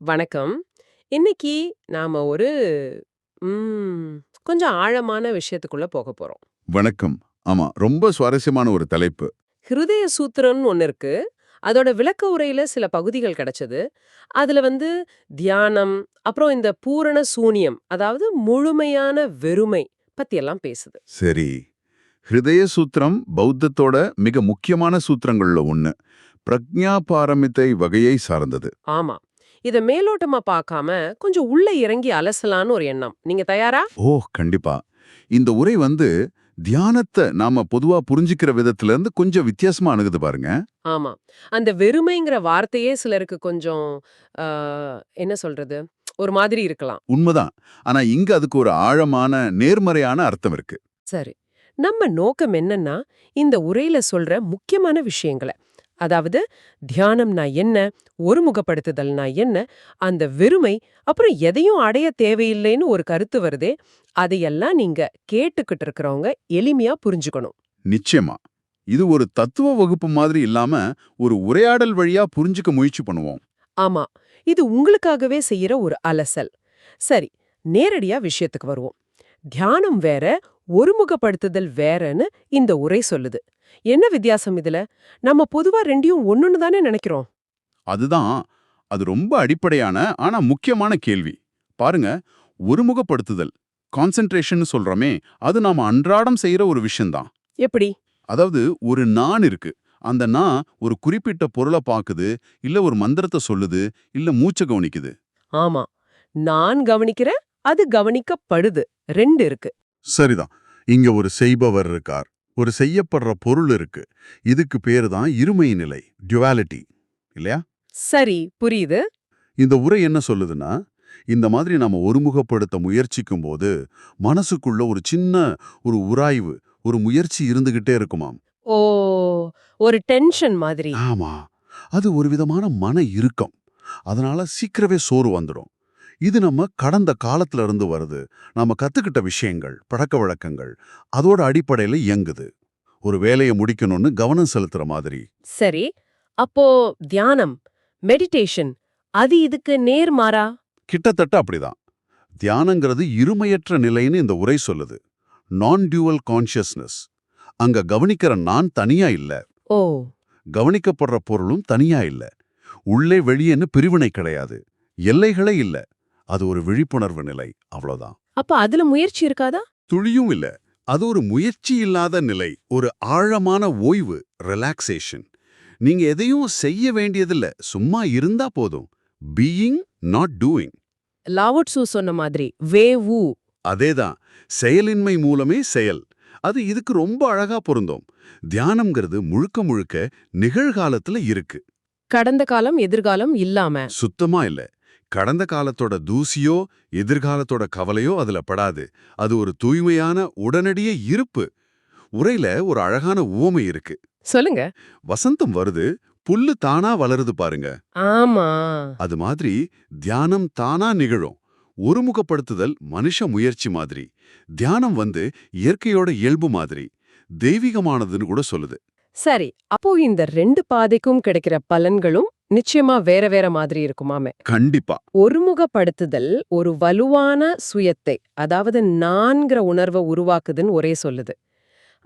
வணக்கம். இன்னைக்கு நாம ஒரு ம் கொஞ்சம் ஆழமான விஷயத்துக்குள்ள போகப் போறோம். வணக்கம் ஆமா ரொம்ப சுவாரஸ்யமான ஒரு தலைப்பு ஹிருதய சூத்திரம்னு ஒண்ணு இருக்கு. அதோட விளக்க உரையில சில பகுதிகள் கிடைச்சது. அதுல வந்து தியானம், அப்புறம் இந்த பூரண சூனியம், அதாவது முழுமையான வெறுமை பத்தி எல்லாம் பேசுது. சரி ஹிருதய சூத்திரம் பௌத்தத்தோட மிக முக்கியமான சூத்திரங்கள்ல ஒண்ணு பிரக்ஞா பாரமித்தை வகையை சார்ந்தது ஆமா. இத மேலோட்டமா பார்க்காம கொஞ்சம் உள்ள இறங்கி அலசலான்னு ஒரு எண்ணம். நீங்க தயாரா? ஓ கண்டிப்பா இந்த உரை வந்து தியானத்தை நாம பொதுவா புரிஞ்சுக்கிற விதத்துல இருந்து கொஞ்சம் வித்தியாசமா அணுகுது பாருங்க ஆமா. அந்த வெறுமைங்கிற வார்த்தையே சிலருக்கு கொஞ்சம் என்ன சொல்றது? ஒரு மாதிரி இருக்கலாம். உண்மைதான் ஆனா இங்க அதுக்கு ஒரு ஆழமான நேர்மறையான அர்த்தம் இருக்கு சரி. நம்ம நோக்கம் என்னன்னா, இந்த உரையில சொல்ற முக்கியமான விஷயங்கள, அதாவது தியானம்னா என்ன, ஒருமுகப்படுத்துதல்னா என்ன, அந்த வெறுமை, அப்புறம் எதையும் அடைய தேவையில்லைன்னு ஒரு கருத்து வருதே, அதையெல்லாம் நீங்க கேட்டுக்கிட்டு இருக்கிறவங்க எளிமையா புரிஞ்சுக்கணும். நிச்சயமா இது ஒரு தத்துவ வகுப்பு மாதிரி இல்லாம ஒரு உரையாடல் வழியா புரிஞ்சுக்க முயற்சி பண்ணுவோம் ஆமா, இது உங்களுக்காகவே செய்யற ஒரு அலசல். சரி, நேரடியா விஷயத்துக்கு வருவோம். தியானம் வேற, ஒருமுகப்படுத்துதல் வேறன்னு இந்த உரை சொல்லுது. என்ன வித்தியாசம் இதுல? நம்ம பொதுவா ரெண்டையும் ஒண்ணுன்னு தானே நினைக்கிறோம். அதுதான் அது ரொம்ப அடிப்படையான ஆனா முக்கியமான கேள்வி பாருங்க ஒருமுகப்படுத்துதல் கான்சென்ட்ரேஷன் சொல்றோமே அது நாம அன்றாடம் செய்யற ஒரு விஷயம்தான் எப்படி? அதாவது ஒரு நான் இருக்கு அந்த நான் ஒரு குறிப்பிட்ட பொருளை பாக்குது இல்ல ஒரு மந்திரத்தை சொல்லுது இல்ல மூச்சை கவனிக்குது ஆமா. நான் கவனிக்கிறேன், அது கவனிக்கப்படுது. ரெண்டு இருக்கு. சரிதான். இங்க ஒரு செய்பவர் இருக்கார். ஒரு செய்யப்படுற பொருள் இருக்கு. இதுக்கு பேரு தான் இருமை நிலை டியூவாலிட்டி இல்லையா? சரி, புரியுது. இந்த உரை என்ன சொல்லுதுன்னா இந்த மாதிரி நாம ஒருமுகப்படுத்த முயற்சிக்கும் போது மனசுக்குள்ள ஒரு சின்ன ஒரு உராய்வு ஒரு முயற்சி இருந்துகிட்டே இருக்குமாம். ஓ, ஒரு டென்ஷன் மாதிரி. ஆமா. அது ஒரு விதமான மன இறுக்கம். அதனால சீக்கிரமே சோறு வந்துடும் இது நம்ம கடந்த காலத்துல இருந்து வருது. நாம கத்துக்கிட்ட விஷயங்கள் பழக்க வழக்கங்கள் அதோட அடிப்படையில இயங்குது. ஒரு வேலையை முடிக்கணும்னு கவனம் செலுத்துற மாதிரி. சரி. அப்போ தியானம், மெடிடேஷன், அது இதுக்கு நேர்மாறா? கிட்டத்தட்ட அப்படிதான். தியானங்கிறது இருமையற்ற நிலைன்னு இந்த உரை சொல்லுது. நான் டியூவல் கான்ஷியஸ்னஸ் அங்க கவனிக்கிற நான் தனியா இல்ல. ஓ, கவனிக்கப்படுற பொருளும் தனியா இல்ல. உள்ளே வெளியேன்னு பிரிவினை கிடையாது. எல்லைகளே இல்ல. அது ஒரு விழிப்புணர்வு நிலை அவ்வளவுதான். அப்ப அதுல முயற்சி இருக்காதா? துளியும் இல்ல. அது ஒரு முயற்சி இல்லாத நிலை ஒரு ஆழமான ஓய்வு ரிலாக்ஸேஷன் நீங்க எதையும் செய்ய வேண்டியதில்ல சும்மா இருந்தா போதும். பீயிங் நாட் டூயிங் லாவோட்சு சொன்ன மாதிரி வே வு அதேதான். செயலின்மை மூலமே செயல். அது இதுக்கு ரொம்ப அழகா பொருந்தும். தியானம்ங்கிறது முழுக்க முழுக்க நிகழ்காலத்துல இருக்கு. கடந்த காலம் எதிர்காலம் இல்லாம. சுத்தமா இல்ல. கடந்த காலத்தோட தூசியோ எதிர்காலத்தோட கவலையோ அதுல படாது. அது ஒரு தூய்மையான உடனடிய இருப்பு. உரையில ஒரு அழகான உவமை இருக்கு. சொல்லுங்க. வசந்தம் வருது புல்லு தானா வளருது பாருங்க. ஆமா. அது மாதிரி தியானம் தானா நிகழும். ஒருமுகப்படுத்துதல் மனுஷ முயற்சி மாதிரி. தியானம் வந்து இயற்கையோட இயல்பு மாதிரி. தெய்வீகமானதுன்னு கூட சொல்லுது. சரி அப்போ இந்த ரெண்டு பாதைக்கும் கிடைக்கிற பலன்களும் நிச்சயமா வேற வேற மாதிரி இருக்குமாமே. கண்டிப்பா. ஒருமுகப்படுத்துதல் ஒரு வலுவான சுயத்தை அதாவது நான்கிற உணர்வை உருவாக்குதுன்னு ஒரே சொல்லுது.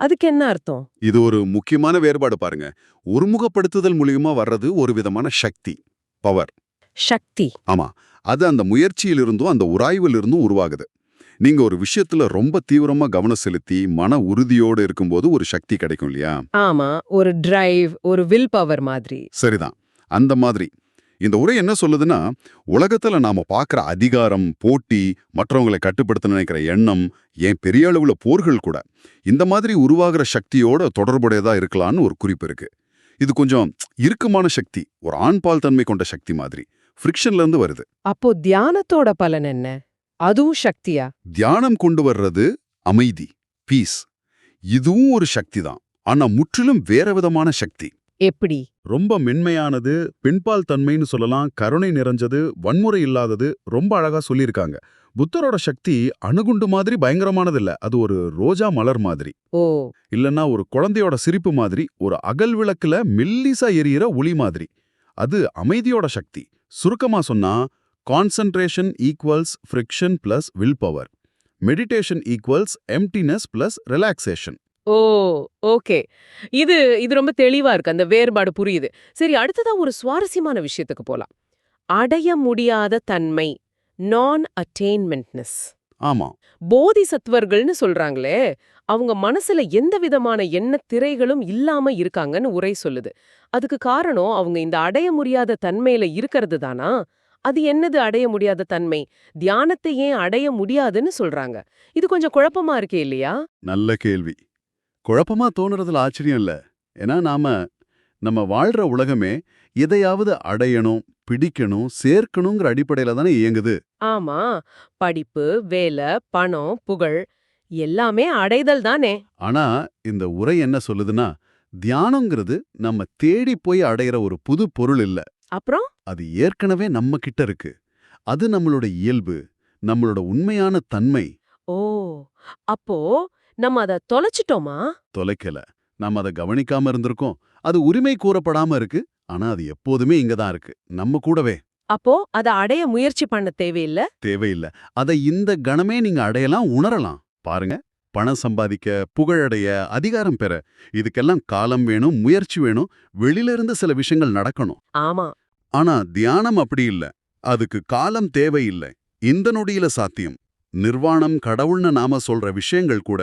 அதுக்கு என்ன அர்த்தம்? இது ஒரு முக்கியமான வேறுபாடு பாருங்க. ஒருமுகப்படுத்துதல் மூலியமா வர்றது ஒரு விதமான சக்தி பவர் சக்தி. ஆமா. அது அந்த முயற்சியிலிருந்தும் அந்த உராய்விலிருந்தும் உருவாகுது. நீங்க ஒரு விஷயத்துல ரொம்ப தீவிரமா கவனம் செலுத்தி மன உறுதியோடு இருக்கும்போது ஒரு சக்தி கிடைக்கும் இல்லையா? ஆமா. ஒரு டிரைவ் ஒரு வில் பவர் மாதிரி. சரிதான். அந்த மாதிரி. இந்த உரை என்ன சொல்லுதுன்னா உலகத்துல நாம பார்க்குற அதிகாரம் போட்டி மற்றவங்களை கட்டுப்படுத்த நினைக்கிற எண்ணம் ஏன் பெரிய அளவுல போர்கள் கூட இந்த மாதிரி உருவாகிற சக்தியோட தொடர்புடையதா இருக்கலாம்னு ஒரு குறிப்பு இருக்கு. இது கொஞ்சம் இறுக்கமான சக்தி ஒரு ஆண்பால் தன்மை கொண்ட சக்தி மாதிரி. ஃப்ரிக்ஷன்ல இருந்து வருது. அப்போ தியானத்தோட பலன் என்ன? அதுவும் சக்தியா? தியானம் கொண்டு வர்றது அமைதி பீஸ் இதுவும் ஒரு சக்தி தான். ஆனா முற்றிலும் வேற விதமான சக்தி. எப்படி? ரொம்ப மென்மையானது பெண்பால் தன்மைன்னு சொல்லலாம் கருணை நிறைஞ்சது வன்முறை இல்லாதது ரொம்ப அழகா சொல்லியிருக்காங்க. புத்தரோட சக்தி அணுகுண்டு மாதிரி பயங்கரமானது இல்ல அது ஒரு ரோஜா மலர் மாதிரி. ஓ. இல்லனா ஒரு குழந்தையோட சிரிப்பு மாதிரி ஒரு அகல் விளக்குல மெல்லிசா எரியிற ஒளி மாதிரி. அது அமைதியோட சக்தி. சுருக்கமா சொன்னா concentration equals friction plus will power meditation equals emptiness plus relaxation oh okay. இது இது ரொம்ப தெளிவா இருக்கு. அந்த வேறுபாடு புரியுது. சரி அடுத்ததா ஒரு சுவாரஸ்யமான விஷயத்துக்கு போலாம். அடைய முடியாத தன்மை நான் அட்டெயின்மெண்ட்னஸ் ஆமா. போதிசத்துவர்கள்னு சொல்றாங்களே அவங்க மனசுல எந்த விதமான எண்ண திரைகளும் இல்லாம இருக்காங்கன்னு உரை சொல்லுது. அதுக்கு காரணம் அவங்க இந்த அடைய முடியாத தன்மையில இருக்கிறது தானா? அது என்னது அடைய முடியாத தன்மை? தியானத்தை ஏன் அடைய முடியாதுன்னு சொல்றாங்க. இது கொஞ்சம் குழப்பமா இருக்கே இல்லையா? நல்ல கேள்வி. குழப்பமா தோணுறதுல ஆச்சரியம் இல்ல. ஏன்னா நாம நம்ம வாழ்ற உலகமே எதையாவது அடையணும் பிடிக்கணும் சேர்க்கணுங்கிற அடிப்படையில தானே இயங்குது. ஆமா. படிப்பு வேலை பணம் புகழ் எல்லாமே அடைதல் தானே. ஆனா இந்த உரை என்ன சொல்லுதுன்னா தியானங்கிறது நம்ம தேடி போய் அடையிற ஒரு புது பொருள் இல்ல. அப்புறம்? அது ஏற்கனவே நம்ம கிட்ட இருக்கு. அது நம்மளோட இயல்பு நம்மளோட உண்மையான தன்மை. ஓ! அப்போ நம்ம அத தொலைச்சிட்டோமா? தொலைக்கல. நாம அதை கவனிக்காம இருந்திருக்கோம். அது உரிமை கூறப்படாம இருக்கு. ஆனா அது எப்போதுமே இங்க தான் இருக்கு. நம்ம கூடவே. அப்போ அத அடைய முயற்சி பண்ண தேவையில்ல? தேவையில்ல. அதை இந்த கணமே நீங்க அடையலாம் உணரலாம். பாருங்க. பணம் சம்பாதிக்க புகழடைய அதிகாரம் பெற. இதுக்கெல்லாம் காலம் வேணும் முயற்சி வேணும். வெளியில இருந்து சில விஷயங்கள் நடக்கணும். ஆமா. ஆனா தியானம் அப்படி இல்ல. அதுக்கு காலம் தேவையில்லை. இந்த நொடியில சாத்தியம். நிர்வாணம் கடவுள்னு நாம சொல்ற விஷயங்கள் கூட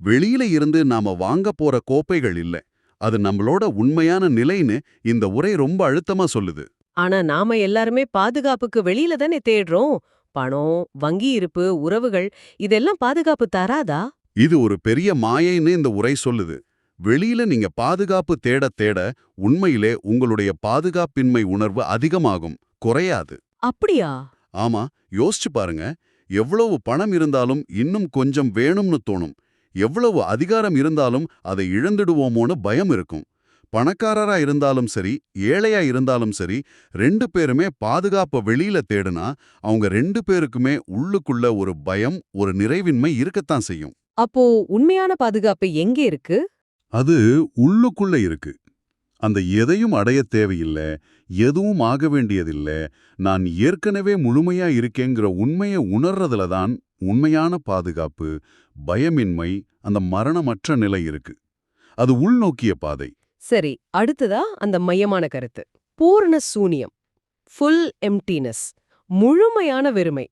வெளியில இருந்து நாம வாங்க போற கோப்பைகள் இல்ல. அது நம்மளோட உண்மையான நிலைன்னு இந்த உரை ரொம்ப அழுத்தமா சொல்லுது. ஆனா நாம எல்லாருமே பாதுகாப்புக்கு வெளியில தானே தேடுறோம். பணம் வங்கி இருப்பு உறவுகள் இதெல்லாம் பாதுகாப்பு தராதா? இது ஒரு பெரிய மாயைன்னு இந்த உரை சொல்லுது. வெளியில நீங்க பாதுகாப்பு தேட தேட உண்மையிலே உங்களுடைய பாதுகாப்பின்மை உணர்வு அதிகமாகும். குறையாது. அப்படியா? ஆமா யோசிச்சு பாருங்க. எவ்வளவு பணம் இருந்தாலும் இன்னும் கொஞ்சம் வேணும்னு தோணும். எவ்வளவு அதிகாரம் இருந்தாலும் அதை இழந்துடுவோமோன்னு பயம் இருக்கும். பணக்காரரா இருந்தாலும் சரி ஏழையா இருந்தாலும் சரி ரெண்டு பேருமே பாதுகாப்ப வெளியில தேடுனா அவங்க ரெண்டு பேருக்குமே உள்ளுக்குள்ள ஒரு பயம் ஒரு நிறைவின்மை இருக்கத்தான் செய்யும். அப்போ உண்மையான பாதுகாப்பு எங்க இருக்கு? அது உள்ளுக்குள்ள இருக்கு. அந்த எதையும் அடைய தேவையில்ல எதுவும் ஆக வேண்டியதில்ல. நான் ஏற்கனவே முழுமையா இருக்கேங்கிற உண்மையை உணர்றதுல தான் உண்மையான பாதுகாப்பு பயமின்மை அந்த மரணமற்ற நிலை இருக்கு. அது உள்நோக்கிய பாதை. சரி அடுத்ததா அந்த மையமான கருத்து. பூரண சூனியம் ஃபுல் எம்டினஸ் முழுமையான வெறுமை.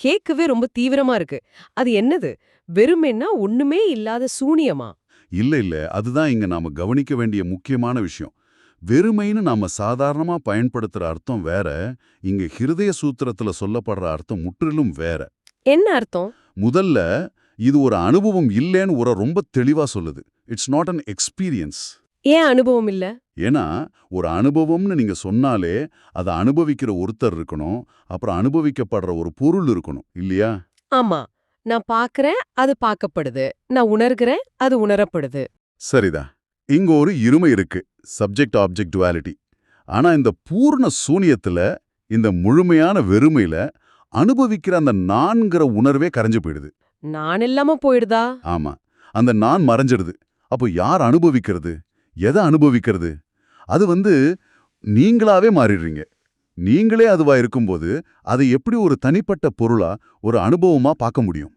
கேட்கவே ரொம்ப தீவிரமா இருக்கு. அது என்னது? வெறுமைன்னா ஒண்ணுமே இல்லாத சூனியமா? இல்ல இல்ல. அதுதான் இங்க நாம கவனிக்க வேண்டிய முக்கியமான விஷயம். வெறுமைன்னு நாம சாதாரணமா பயன்படுத்துற அர்த்தம் வேற இங்க ஹிருதய சூத்திரத்துல சொல்லப்படுற அர்த்தம் முற்றிலும் வேற. என்ன அர்த்தம்? முதல்ல இது ஒரு அனுபவம் இல்லைன்னு உர ரொம்ப தெளிவா சொல்லுது. இட்ஸ் நாட் அன் எக்ஸ்பீரியன்ஸ் ஏன் அனுபவம் இல்ல? ஏன்னா ஒரு அனுபவம்னு நீங்க சொன்னாலே அதை அனுபவிக்கிற ஒருத்தர் இருக்கணும் அப்புறம் அனுபவிக்கப்படுற ஒரு பொருள் இருக்கணும் இல்லையா? ஆமா. நான் பாக்குறேன் அது பார்க்கப்படுது. நான் உணர்கிறேன் அது உணரப்படுது. சரிதான் இங்க ஒரு இருமை இருக்கு. சப்ஜெக்ட் ஆப்ஜெக்ட் டுவாலிட்டி ஆனா இந்த பூர்ண சூனியத்துல இந்த முழுமையான வெறுமையில அனுபவிக்கிற அந்த நான்கிற உணர்வே கரைஞ்சு போயிடுது. நான் இல்லாம போயிடுதா? ஆமா. அந்த நான் மறைஞ்சிடுது. அப்போ யார் அனுபவிக்கிறது? எதை அனுபவிக்கிறது? அது வந்து நீங்களாவே மாறிடுறீங்க. நீங்களே அதுவா இருக்கும்போது அதை எப்படி ஒரு தனிப்பட்ட பொருளா ஒரு அனுபவமா பார்க்க முடியும்?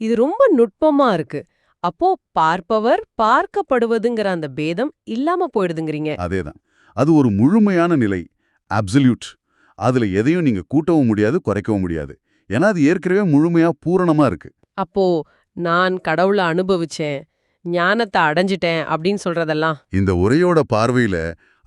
இது ரொம்ப நுட்பமா இருக்கு. அப்போ பார்ப்பவர் பார்க்கப்படுவதுங்கிற அந்த பேதம் இல்லாம போயிடுதுங்கிறீங்க. அதேதான். அது ஒரு முழுமையான நிலை. அப்சல்யூட் அதுல எதையும் நீங்க கூட்டவும் முடியாது குறைக்கவும் முடியாது. ஏன்னா அது ஏற்கனவே முழுமையா பூரணமா இருக்கு. அப்போ நான் கடவுளை அனுபவிச்சேன் ஞானத்தை அடைஞ்சிட்டேன் அப்படின்னு சொல்றதெல்லாம். இந்த உரையோட பார்வையில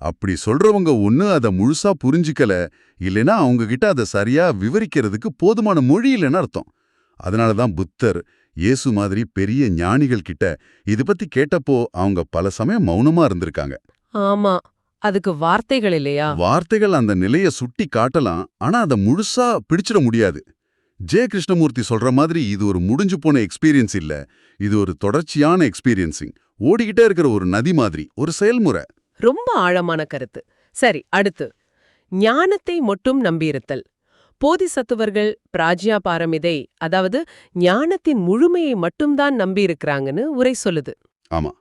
அப்படி சொல்றவங்க ஒண்ணு அதை முழுசா புரிஞ்சிக்கல இல்லைன்னா அவங்க கிட்ட அதை சரியா விவரிக்கிறதுக்கு போதுமான மொழி இல்லைன்னு அர்த்தம். அதனால தான் புத்தர் இயேசு மாதிரி பெரிய ஞானிகள் கிட்ட இது பத்தி கேட்டப்போ அவங்க பல சமயம் மௌனமா இருந்திருக்காங்க. ஆமா அதுக்கு வார்த்தைகள் இல்லையா? வார்த்தைகள் அந்த நிலைய சுட்டி காட்டலாம் ஆனா அதை முழுசா பிடிச்சிட முடியாது. ஜே கிருஷ்ணமூர்த்தி சொல்ற மாதிரி இது ஒரு முடிஞ்சு போன எக்ஸ்பீரியன்ஸ் இல்ல இது ஒரு தொடர்ச்சியான எக்ஸ்பீரியன்சிங் ஓடிக்கிட்டே இருக்கிற ஒரு நதி மாதிரி ஒரு செயல்முறை. ரொம்ப ஆழமான கருத்து. சரி அடுத்து. ஞானத்தை மட்டும் நம்பியிருத்தல். போதிசத்துவர்கள் பிராஜ்யா பாரமிதை அதாவது ஞானத்தின் முழுமையை மட்டும்தான் நம்பியிருக்கிறாங்கன்னு உரை சொல்லுது. ஆமா.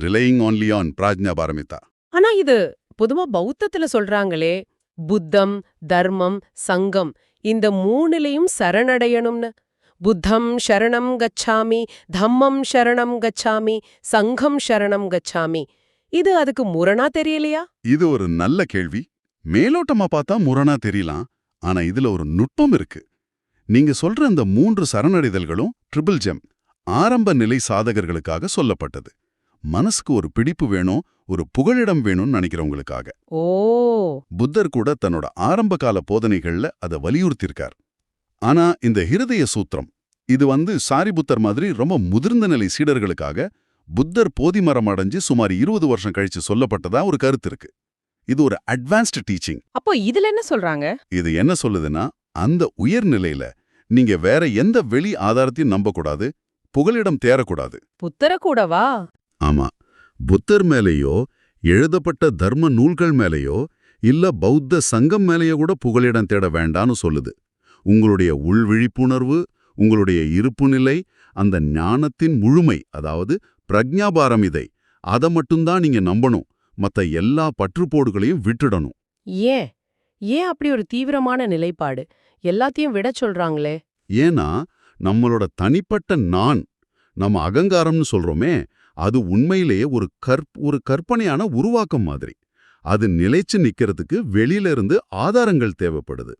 Relying only on Prajna Paramita ஆனா இது பொதுவா பௌத்தத்துல சொல்றாங்களே புத்தம் தர்மம் சங்கம் இந்த மூணுலயும் சரணடையணும்னு. புத்தம் சரணம் கச்சாமி தம்மம் சரணம் கச்சாமி சங்கம் சரணம் கச்சாமி. இது அதுக்கு முரணா தெரியலையா? இது ஒரு நல்ல கேள்வி. மேலோட்டமா பார்த்தா முரணா தெரியலாம். ஆனா இதுல ஒரு நுட்பம் இருக்கு. நீங்க சொல்ற இந்த மூன்று சரணடைதல்களும் ட்ரிபிள் ஜெம் ஆரம்ப நிலை சாதகர்களுக்காக சொல்லப்பட்டது. மனசுக்கு ஒரு பிடிப்பு வேணும் ஒரு புகழிடம் வேணும்னு நினைக்கிறவங்களுக்காக. ஓ! புத்தர் கூட தன்னோட ஆரம்ப கால போதனைகள்ல அதை வலியுறுத்தியிருக்கார். ஆனா இந்த ஹிருதய சூத்திரம் இது வந்து சாரிபுத்தர் மாதிரி ரொம்ப முதிர்ந்த நிலை சீடர்களுக்காக புத்தர் போதிமரம் அடைஞ்சு சுமார் இருபது வருஷம் கழிச்சு சொல்லப்பட்டதா ஒரு கருத்து இருக்கு. இது ஒரு அட்வான்ஸ்டு டீச்சிங் அப்போ இதுல என்ன சொல்றாங்க? இது என்ன சொல்லுதுன்னா அந்த உயர்நிலையில நீங்க வேற எந்த வெளி ஆதாரத்தையும் நம்பக்கூடாது புகலிடம் தேரக்கூடாது புத்தர கூடவா? ஆமா. புத்தர் மேலேயோ எழுதப்பட்ட தர்ம நூல்கள் மேலேயோ இல்ல பௌத்த சங்கம் மேலேயோ கூட புகலிடம் தேட வேண்டான்னு சொல்லுது. உங்களுடைய உள் விழிப்புணர்வு உங்களுடைய இருப்பு நிலை அந்த ஞானத்தின் முழுமை அதாவது பிரக்ஞாபாரம் இதை அதை மட்டும்தான் நீங்க நம்பணும். மத்த எல்லா பற்றுப்போடுகளையும் விட்டுடணும். ஏன் ஏன் அப்படி ஒரு தீவிரமான நிலைப்பாடு? எல்லாத்தையும் விட சொல்றாங்களே. ஏன்னா நம்மளோட தனிப்பட்ட நான் நம்ம அகங்காரம்னு சொல்றோமே அது உண்மையிலேயே ஒரு கற் ஒரு கற்பனையான உருவாக்கம் மாதிரி. அது நிலைச்சு நிக்கிறதுக்கு வெளியில இருந்து ஆதாரங்கள் தேவைப்படுது.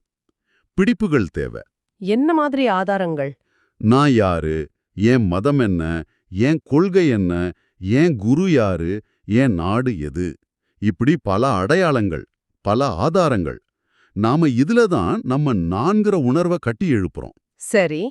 பிடிப்புகள் தேவை. என்ன மாதிரி ஆதாரங்கள்? நான் யாரு? என் மதம் என்ன? என் கொள்கை என்ன? என் குரு யாரு? என் நாடு எது? இப்படி பல அடையாளங்கள் பல ஆதாரங்கள். நாம இதுல தான் நம்ம நான்கிற உணர்வை கட்டி எழுப்புறோம். சரி.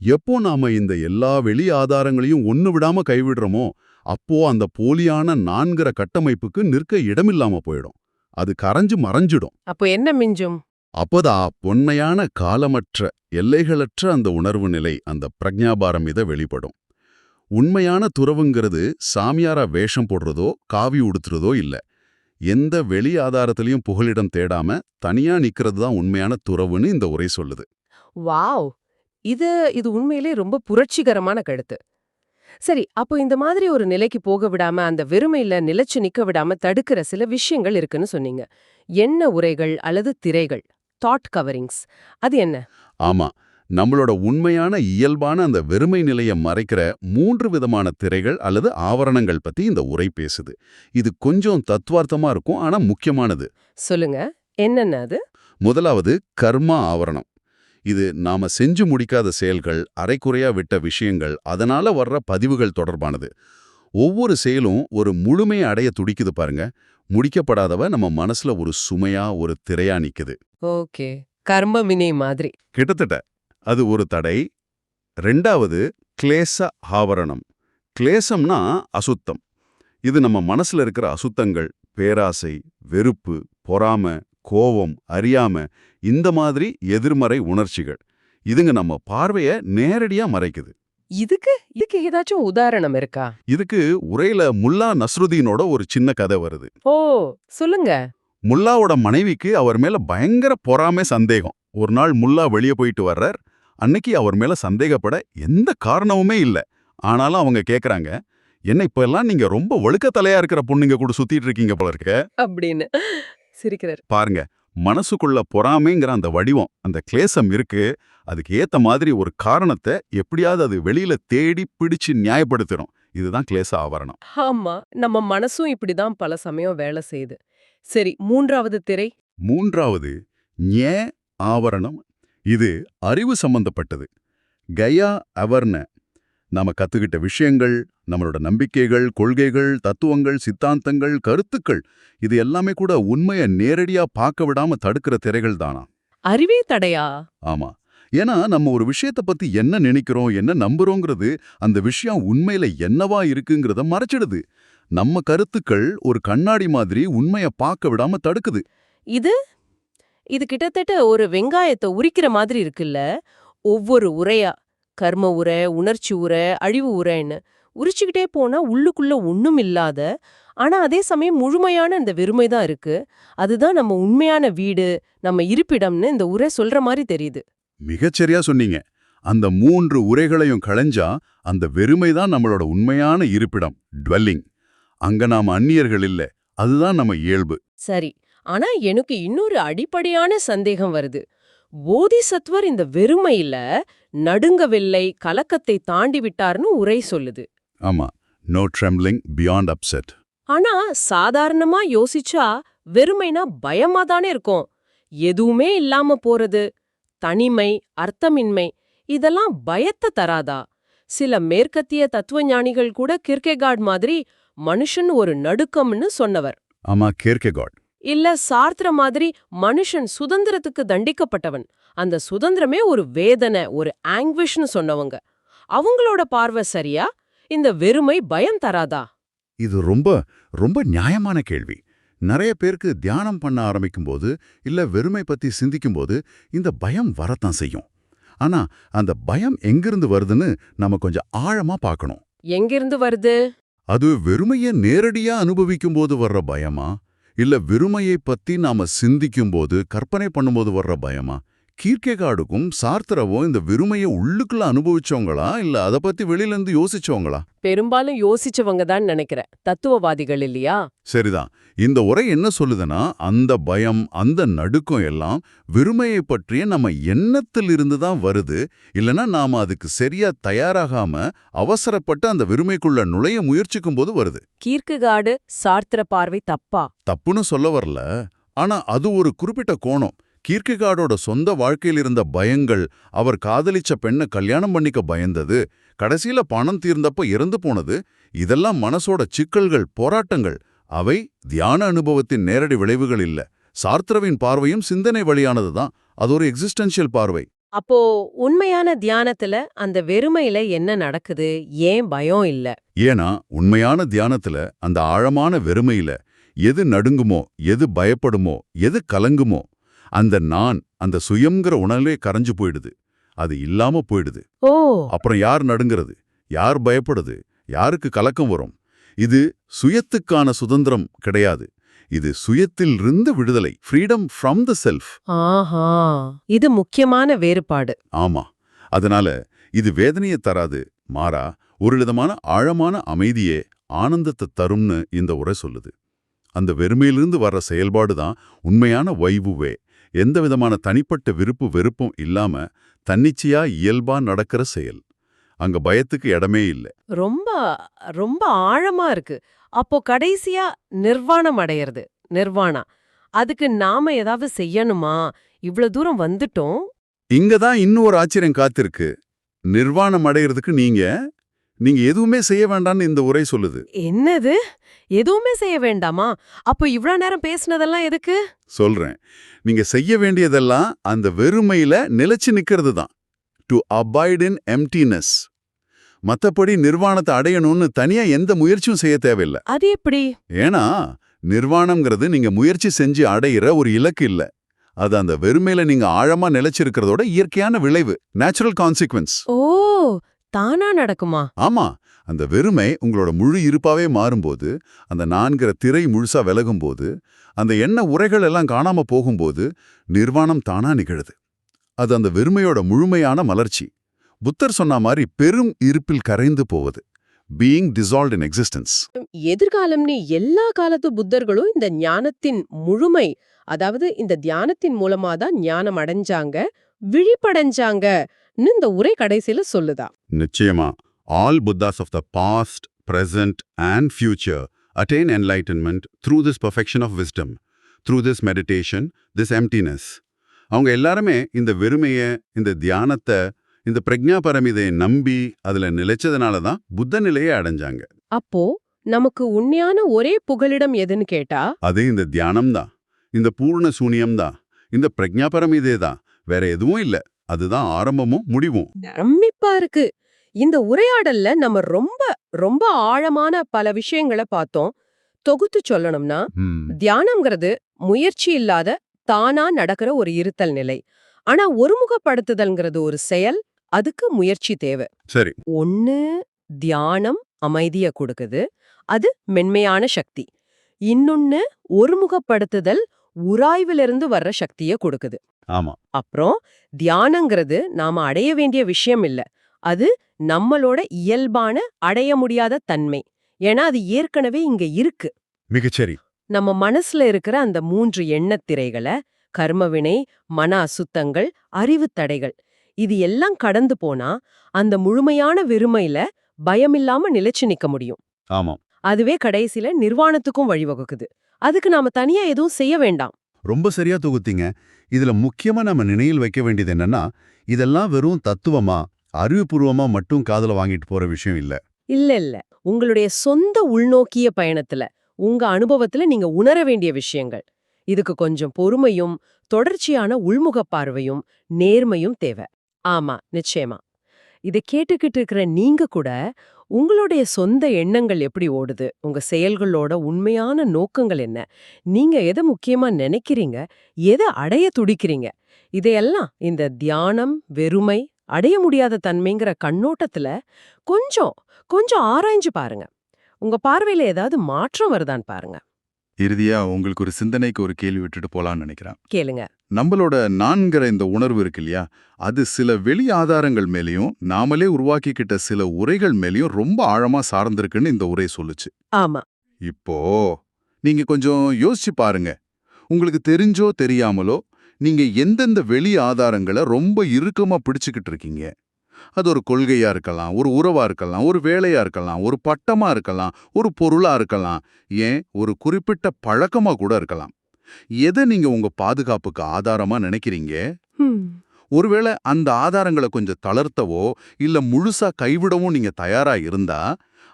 எப்போ நாம இந்த எல்லா வெளி ஆதாரங்களையும் ஒண்ணு விடாம கைவிடுறோமோ அப்போ அந்த போலியான நான்கிற கட்டமைப்புக்கு நிற்க இடமில்லாம போயிடும். அது கரைஞ்சு மறைஞ்சிடும். அப்போ என்ன மிஞ்சும்? அப்போதா பொன்மையான காலமற்ற எல்லைகளற்ற அந்த உணர்வு நிலை அந்த பிரஜாபாரம் இத வெளிப்படும். உண்மையான துறவுங்கிறது சாமியாரா வேஷம் போடுறதோ காவி உடுத்துறதோ இல்ல. எந்த வெளி ஆதாரத்திலையும் புகலிடம் தேடாம தனியா நிக்கிறது தான் உண்மையான துறவுன்னு இந்த உரை சொல்லுது. வாவ்! இது இது உண்மையிலே ரொம்ப புரட்சிகரமான கருத்து. சரி அப்போ இந்த மாதிரி ஒரு நிலைக்கு போக விடாம அந்த வெறுமையில நிலைச்சு நிக்க விடாம தடுக்கிற சில விஷயங்கள் இருக்குன்னு சொன்னீங்க. எண்ண உரைகள் அல்லது திரைகள்? தாட் கவரிங்ஸ் அது என்ன? ஆமா. நம்மளோட உண்மையான இயல்பான அந்த வெறுமை நிலையை மறைக்கிற மூன்று விதமான திரைகள் அல்லது ஆவரணங்கள் பத்தி இந்த உரை பேசுது. இது கொஞ்சம் தத்துவார்த்தமா இருக்கும் ஆனா முக்கியமானது. சொல்லுங்க. என்னென்ன அது? முதலாவது கர்மா ஆவரணம். இது நாம செஞ்சு முடிக்காத செயல்கள் அரைக்குறையா விட்ட விஷயங்கள் அதனால வர்ற பதிவுகள் தொடர்பானது. ஒவ்வொரு செயலும் ஒரு முழுமையை அடைய துடிக்குது பாருங்க. முடிக்கப்படாதவ நம்ம மனசுல ஒரு சுமையா ஒரு திரையா நிக்குது. ஓகே. கர்ம வினை மாதிரி. கிட்டத்தட்ட அது ஒரு தடை. ரெண்டாவது கிளேச ஆவரணம். கிளேசம்னா அசுத்தம். இது நம்ம மனசுல இருக்கிற அசுத்தங்கள் பேராசை வெறுப்பு பொறாம கோவம் அறியாம இந்த மாதிரி எதிர்மறை உணர்ச்சிகள். இதுங்க நம்ம பார்வைய நேரடியா மறைக்குது. இதுக்கு இதுக்கு ஏதாச்சும் உதாரணம் இருக்கா? இதுக்கு உரையில முல்லா நஸ்ருதீனோட ஒரு சின்ன கதை வருது. ஓ சொல்லுங்க. முல்லாவோட மனைவிக்கு அவர் மேல பயங்கர பொறாமை சந்தேகம். ஒரு நாள் முல்லா வெளியே போயிட்டு வர்றார். அன்னைக்கு அவர் மேல சந்தேகப்பட எந்த காரணமுமே இல்ல. ஆனாலும் அவங்க கேக்குறாங்க என்ன இப்ப எல்லாம் நீங்க ரொம்ப ஒழுக்க தலையா இருக்கிற பொண்ணுங்க கூட சுத்திட்டு இருக்கீங்க போல இருக்க. அப்படின்னு சிரிக்கிறார். பாருங்க மனசுக்குள்ள பொறாமைங்கிற அந்த வடிவம் அந்த கிளேசம் இருக்கு. அதுக்கு ஏத்த மாதிரி ஒரு காரணத்தை எப்படியாவது அது வெளியில தேடி பிடிச்சு நியாயப்படுத்திடும் இதுதான் கிளேச ஆவரணம். ஆமா நம்ம மனசும் இப்படிதான் பல சமயம் வேலை செய்யுது. சரி மூன்றாவது திரை? மூன்றாவது ஞே ஆவரணம் இது அறிவு சம்பந்தப்பட்டது. கயா அவர்ன நாம கத்துக்கிட்ட விஷயங்கள் நம்மளோட நம்பிக்கைகள் கொள்கைகள் தத்துவங்கள் சித்தாந்தங்கள் கருத்துக்கள் இது எல்லாமே கூட உண்மையை நேரடியா பார்க்க விடாம தடுக்கிற திரைகள் தானா? அறிவே தடையா? ஆமா. ஏன்னா நம்ம ஒரு விஷயத்தை பத்தி என்ன நினைக்கிறோம் என்ன நம்புறோங்கிறது அந்த விஷயம் உண்மையில என்னவா இருக்குங்கிறத மறைச்சிடுது. நம்ம கருத்துக்கள் ஒரு கண்ணாடி மாதிரி உண்மையை பார்க்க விடாம தடுக்குது. இது இது கிட்டத்தட்ட ஒரு வெங்காயத்தை உரிக்கிற மாதிரி இருக்குல்ல? ஒவ்வொரு உரையா? கர்ம உரை உணர்ச்சி உரை அழிவு உரைன்னு. உரிச்சுக்கிட்டே போனா உள்ளுக்குள்ள ஒண்ணும் இல்லாத ஆனா அதே சமயம் முழுமையான இந்த வெறுமை தான் இருக்கு. அதுதான் நம்ம உண்மையான வீடு நம்ம இருப்பிடம்னு இந்த உரை சொல்ற மாதிரி தெரியுது. மிகச்சரியா சொன்னீங்க. அந்த மூன்று உரைகளையும் களைஞ்சா அந்த வெறுமை தான் நம்மளோட உண்மையான இருப்பிடம் டுவெல்லிங் அங்க நாம அந்நியர்கள் இல்ல. அதுதான் நம்ம இயல்பு. சரி. ஆனா எனக்கு இன்னொரு அடிப்படையான சந்தேகம் வருது. போதிசத்வர் இந்த வெறுமையில நடுங்கவில்லை கலக்கத்தை தாண்டி விட்டார்னு உரை சொல்லுது. ஆமா நோ ட்ரெம்லிங் பியாண்ட் அப்செட் ஆனா சாதாரணமா யோசிச்சா வெறுமைனா பயமா தானே இருக்கும். எதுவுமே இல்லாம போறது தனிமை அர்த்தமின்மை இதெல்லாம் பயத்தை தராதா? சில மேற்கத்திய தத்துவஞானிகள் கூட கிர்கெகார்ட் மாதிரி மனுஷன் ஒரு நடுக்கம்னு சொன்னவர். ஆமா கேர்கெகாட். இல்ல சார்த்ர மாதிரி மனுஷன் சுதந்திரத்துக்கு தண்டிக்கப்பட்டவன். அந்த சுதந்திரமே ஒரு வேதனை ஒரு ஆங்விஷ்னு சொன்னவங்க. அவங்களோட பார்வை சரியா? இந்த வெறுமை பயம் தராதா? இது ரொம்ப ரொம்ப நியாயமான கேள்வி. நிறைய பேருக்கு தியானம் பண்ண ஆரம்பிக்கும்போது இல்ல வெறுமை பத்தி சிந்திக்கும்போது இந்த பயம் வரத்தான் செய்யும். ஆனா அந்த பயம் எங்கிருந்து வருதுன்னு நம்ம கொஞ்சம் ஆழமா பார்க்கணும். எங்கிருந்து வருது? அது வெறுமையை நேரடியா அனுபவிக்கும்போது வர்ற பயமா? இல்ல வெறுமையை பத்தி நாம சிந்திக்கும்போது கற்பனை பண்ணும்போது வர்ற பயமா? கீர்க்கேகாடுக்கும் சார்த்தரவும் இந்த வெறுமையை உள்ளுக்குள்ள அனுபவிச்சவங்களா? இல்ல அத பத்தி வெளியில இருந்து யோசிச்சவங்களா? பெரும்பாலும் யோசிச்சவங்க தான் நினைக்கிறேன். தத்துவவாதிகள் இல்லையா? சரிதான். இந்த உரை என்ன சொல்லுதுன்னா அந்த பயம் அந்த நடுக்கம் எல்லாம் வெறுமையை பற்றிய நம்ம எண்ணத்தில் இருந்து தான் வருது. இல்லனா நாம அதுக்கு சரியா தயாராகாம அவசரப்பட்டு அந்த வெறுமைக்குள்ள நுழைய முயற்சிக்கும் போது வருது. கீர்க்குகாடு சார்த்திர பார்வை தப்பா? தப்புன்னு சொல்ல வரல. ஆனா அது ஒரு குறிப்பிட்ட கோணம். கீர்க்கெகாடோட சொந்த வாழ்க்கையில் இருந்த பயங்கள் அவர் காதலிச்ச பெண்ணை கல்யாணம் பண்ணிக்க பயந்தது கடைசியில பணம் தீர்ந்தப்ப இறந்து போனது இதெல்லாம் மனசோட சிக்கல்கள் போராட்டங்கள். அவை தியான அனுபவத்தின் நேரடி விளைவுகள் இல்ல. சார்த்திரவின் பார்வையும் சிந்தனை வழியானதுதான் அது ஒரு எக்ஸிஸ்டென்ஷியல் பார்வை. அப்போ உண்மையான தியானத்துல அந்த வெறுமையில என்ன நடக்குது? ஏன் பயம் இல்ல? ஏன்னா உண்மையான தியானத்துல அந்த ஆழமான வெறுமையில எது நடுங்குமோ எது பயப்படுமோ எது கலங்குமோ அந்த நான் அந்த சுயம்ங்கிற உணர்வே கரைஞ்சு போயிடுது. அது இல்லாம போயிடுது. ஓ! அப்புறம் யார் நடுங்கிறது? யார் பயப்படுது? யாருக்கு கலக்கம் வரும்? இது சுயத்துக்கான சுதந்திரம் கிடையாது. இது சுயத்திலிருந்து விடுதலை ஃப்ரீடம் ஃப்ரம் த செல்ஃப் ஆஹா! இது முக்கியமான வேறுபாடு. ஆமா. அதனால இது வேதனையை தராது. மாறா ஒரு விதமான ஆழமான அமைதியே ஆனந்தத்தை தரும்னு இந்த உரை சொல்லுது. அந்த வெறுமையிலிருந்து வர்ற செயல்பாடு தான் உண்மையான வைவுவே எந்த விதமான தனிப்பட்ட விருப்பு வெறுப்பும் இல்லாம தன்னிச்சையா இயல்பா நடக்கிற செயல். அங்க பயத்துக்கு இடமே இல்ல. ரொம்ப ரொம்ப ஆழமா இருக்கு. அப்போ கடைசியா நிர்வாணம் அடையிறது நிர்வாணா. அதுக்கு நாம ஏதாவது செய்யணுமா? இவ்ளோ தூரம் வந்துட்டோம். இங்க தான் இன்னும் ஒரு ஆச்சரியம் காத்திருக்கு. நிர்வாணம் அடையிறதுக்கு நீங்க நீங்க எதுவுமே செய்ய வேண்டாம்னு இந்த உரை சொல்லுது. என்னது? எதுவுமே செய்ய வேண்டாமா? அப்போ இவ்ளோ நேரம் பேசுனதெல்லாம் எதுக்கு? சொல்றேன். நீங்க செய்ய வேண்டியதெல்லாம் அந்த வெறுமையில நிலைச்சு நிக்கிறது தான் டு அபாய்ட் இன் எம்டினஸ் மத்தபடி நிர்வாணத்தை அடையணும்னு தனியா எந்த முயற்சியும் செய்ய தேவையில்லை. அது எப்படி? ஏன்னா நிர்வாணம்ங்கிறது நீங்க முயற்சி செஞ்சு அடையிற ஒரு இலக்கு இல்ல. அது அந்த வெறுமையில நீங்க ஆழமா நிலைச்சிருக்கிறதோட இயற்கையான விளைவு நேச்சுரல் கான்சிக்வன்ஸ் ஓ தானா நடக்குமா? ஆமா. அந்த வெறுமை உங்களோட முழு இருப்பாவே மாறும்போது அந்த நான்கிற திரை முழுசா விலகும்போது அந்த எண்ண உரைகள் எல்லாம் காணாம போகும்போது நிர்வாணம் தானா நிகழுது. அது அந்த வெறுமையோட முழுமையான மலர்ச்சி. புத்தர் சொன்ன மாதிரி பெரும் இருப்பில் கரைந்து போவது. பீயிங் டிசால்வ் இன் எக்ஸிஸ்டன்ஸ் எதிர்காலம்னு எல்லா காலத்து புத்தர்களும் இந்த ஞானத்தின் முழுமை அதாவது இந்த தியானத்தின் மூலமா தான் ஞானம் அடைஞ்சாங்க விழிப்படைஞ்சாங்கன்னு இந்த உரை கடைசியில சொல்லுதா. நிச்சயமா. All Buddhas of the past present and future attain enlightenment through this perfection of wisdom, through this meditation, this emptiness. அவங்க எல்லாருமே இந்த வெறுமைய இந்த தியானத்தை இந்த பிரக்ஞா பரமிதையை நம்பி அதுல நிலைச்சதுனால தான் புத்த நிலையை அடைஞ்சாங்க. அப்போ நமக்கு உண்மையான ஒரே புகலிடம் எதுன்னு கேட்டா? அது இந்த தியானம் தான். இந்த பூர்ண சூனியம் தான். இந்த பிரக்ஞா பரமிதே தான். வேற எதுவும் இல்ல. அதுதான் ஆரம்பமும் முடிவும். பிரமிப்பா இருக்கு. இந்த உரையாடல்ல நம்ம ரொம்ப ரொம்ப ஆழமான பல விஷயங்களை பார்த்தோம். தொகுத்து சொல்லணும்னா தியானம்ங்கிறது முயற்சி இல்லாத தானா நடக்கிற ஒரு இருத்தல் நிலை. ஆனா ஒருமுகப்படுத்துதல்ங்கிறது ஒரு செயல் அதுக்கு முயற்சி தேவை. சரி. ஒண்ணு தியானம் அமைதிய கொடுக்குது. அது மென்மையான சக்தி. இன்னொன்னு ஒருமுகப்படுத்துதல் உராய்விலிருந்து வர்ற சக்திய கொடுக்குது. ஆமா. அப்புறம் தியானங்கிறது நாம அடைய வேண்டிய விஷயம் இல்ல. அது நம்மளோட இயல்பான அடைய முடியாத தன்மை. ஏன்னா அது ஏற்கனவே இங்க இருக்கு. மிகச்சரி நம்ம மனசுல இருக்கிற அந்த மூன்று எண்ணத் திரைகளை கர்மவினை மன அசுத்தங்கள் அறிவுத் தடைகள் இது எல்லாம் கடந்து போனா அந்த முழுமையான வெறுமையில பயமில்லாம நிலைச்சு நிக்க முடியும். ஆமாம். அதுவே கடைசில நிர்வாணத்துக்கும் வழிவகுக்குது. அதுக்கு நாம தனியா எதுவும் செய்ய வேண்டாம். ரொம்ப சரியா தொகுத்தீங்க. இதுல முக்கியமா நம்ம நினைவில் வைக்க வேண்டியது என்னன்னா இதெல்லாம் வெறும் தத்துவமா? அறிவுபூர்வமா மட்டும் காதல வாங்கிட்டு போற விஷயம் இல்ல. இல்ல இல்ல. உங்களுடைய சொந்த உள்நோக்கிய பயணத்துல உங்க அனுபவத்துல நீங்க உணர வேண்டிய விஷயங்கள். இதுக்கு கொஞ்சம் பொறுமையும் தொடர்ச்சியான உள்முக பார்வையும் நேர்மையும் தேவை. ஆமா நிச்சயமா. இதை கேட்டுக்கிட்டு இருக்கிற நீங்க கூட உங்களுடைய சொந்த எண்ணங்கள் எப்படி ஓடுது? உங்க செயல்களோட உண்மையான நோக்கங்கள் என்ன? நீங்க எதை முக்கியமா நினைக்கிறீங்க? எதை அடைய துடிக்கிறீங்க? இதையெல்லாம் இந்த தியானம் வெறுமை அடைய முடியாத தன்மைங்கிற கண்ணோட்டத்துல கொஞ்சம் கொஞ்சம் ஆராய்ஞ்சு பாருங்க. உங்க பார்வையில ஏதாவது மாற்றம் வருதான்னு பாருங்க. இறுதியா உங்களுக்கு ஒரு சிந்தனைக்கு ஒரு கேள்வி விட்டுட்டு போலாம்னு நினைக்கிறேன். கேளுங்க. நம்மளோட நான்கிற இந்த உணர்வு இருக்கு இல்லையா? அது சில வெளி ஆதாரங்கள் மேலேயும் நாமளே உருவாக்கிக்கிட்ட சில உரைகள் மேலேயும் ரொம்ப ஆழமா சார்ந்திருக்குன்னு இந்த உரை சொல்லுச்சு. ஆமா. இப்போ நீங்க கொஞ்சம் யோசிச்சு பாருங்க. உங்களுக்கு தெரிஞ்சோ தெரியாமலோ நீங்க எந்தெந்த வெளி ஆதாரங்களை ரொம்ப இறுக்கமா பிடிச்சுக்கிட்டு இருக்கீங்க? அது ஒரு கொள்கையா இருக்கலாம் ஒரு உறவா இருக்கலாம் ஒரு வேலையா இருக்கலாம் ஒரு பட்டமா இருக்கலாம் ஒரு பொருளா இருக்கலாம் ஏன்? ஒரு குறிப்பிட்ட பழக்கமா கூட இருக்கலாம். எதை நீங்க உங்க பாதுகாப்புக்கு ஆதாரமா நினைக்கிறீங்க? ஒருவேளை அந்த ஆதாரங்களை கொஞ்சம் தளர்த்தவோ இல்ல முழுசா கைவிடவும் நீங்க தயாரா இருந்தா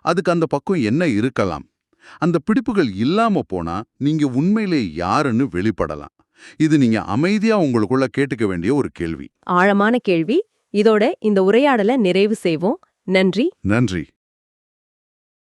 அதுக்கு அந்த பக்கம் என்ன இருக்கலாம்? அந்த பிடிப்புகள் இல்லாம போனா நீங்க உண்மையிலே யாருன்னு வெளிப்படலாம். இது நீங்க அமைதியா உங்களுக்குள்ள கேட்டுக்க வேண்டிய ஒரு கேள்வி. ஆழமான கேள்வி. இதோட இந்த உரையாடலை நிறைவு செய்வோம். நன்றி. நன்றி.